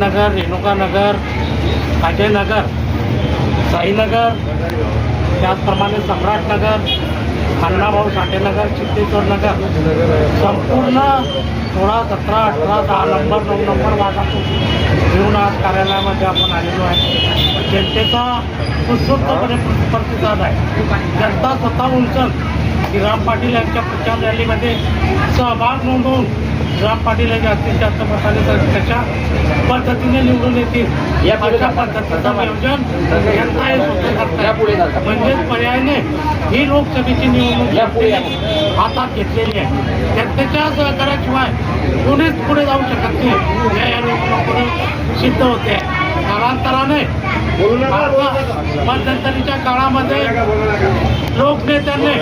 नगर रेणुकानगर अजयनगर साईनगर त्याचप्रमाणे सम्राटनगर अण्णाभाऊ साठेनगर चित्तेश्वर नगर. संपूर्ण सोळा सतरा अठरा दहा नंबर नऊ नंबर वार्डातून घेऊन आज कार्यालयामध्ये आपण आलेलो आहे. जनतेचा उत्सुकपणे प्रतिसाद आहे. जनता स्वतः उंचल की राम पाटील यांच्या प्रचार रॅलीमध्ये सहभाग नोंदवून राम पाटील हे जास्तीत जास्त मताने तर कशा पद्धतीने निवडून येतील. अशा. पद्धतीचं नियोजन जनता हे स्वतः म्हणजेच पर्यायाने ही लोकसभेची निवडणूक. हातात घेतलेली आहे. जनतेच्या सहकार्याशिवाय कोणीच पुढे जाऊ शकत नाही. हे या निवडणुकीतून सिद्ध होते. कालांतराने मध्यंतरीच्या काळामध्ये लोकनेत्यांनी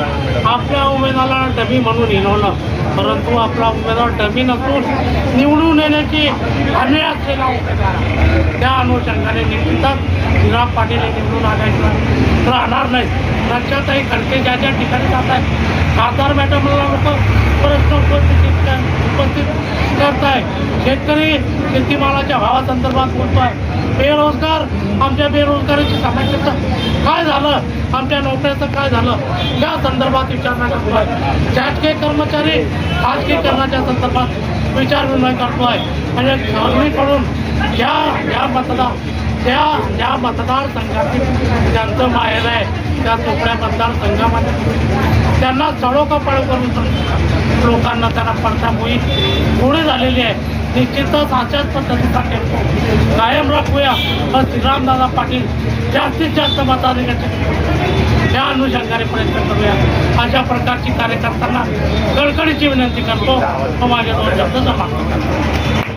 आपल्या उमेदवाराला डमी म्हणून हिनवलं. परंतु आपला उमेदवार डमी नसून निवडून येण्याची हमी असलेला उमेदवार. त्या अनुषंगाने निश्चितच विराम पाटील हे निवडून आल्याशिवाय राहणार नाही लक्षातही खडके ज्या ज्या ठिकाणी जात आहेत खासदार मॅडमला लोक प्रश्न उपस्थित उपस्थित करत आहे शेतकरी भावासंदर्भात बोलतो आहे बेरोजगार आमच्या बेरोजगारीची समस्या काय झालं? आमच्या नोकऱ्याचं काय झालं? या संदर्भात विचारणा करतो आहे शासकीय कर्मचारी खाजगीकरणाच्या संदर्भात विचारविनिमय करतो आहे आणि सर्वीकडून ज्या ज्या मतदार त्या ज्या मतदारसंघातील ज्यांचं माहेर आहे त्या चोपड्या मतदारसंघामध्ये त्यांना चढोका पळ करून लोकांना त्यांना होईल पुढे झालेली आहे निश्चितच अशाच पद्धतीचा टेम्पो कायम राखूया व श्रीरामदादा पाटील जास्तीत जास्त मताधिकाची त्या अनुषंगाने प्रयत्न करूया. अशा प्रकारची कार्यकर्त्यांना गडकडीची विनंती करतो. व माझे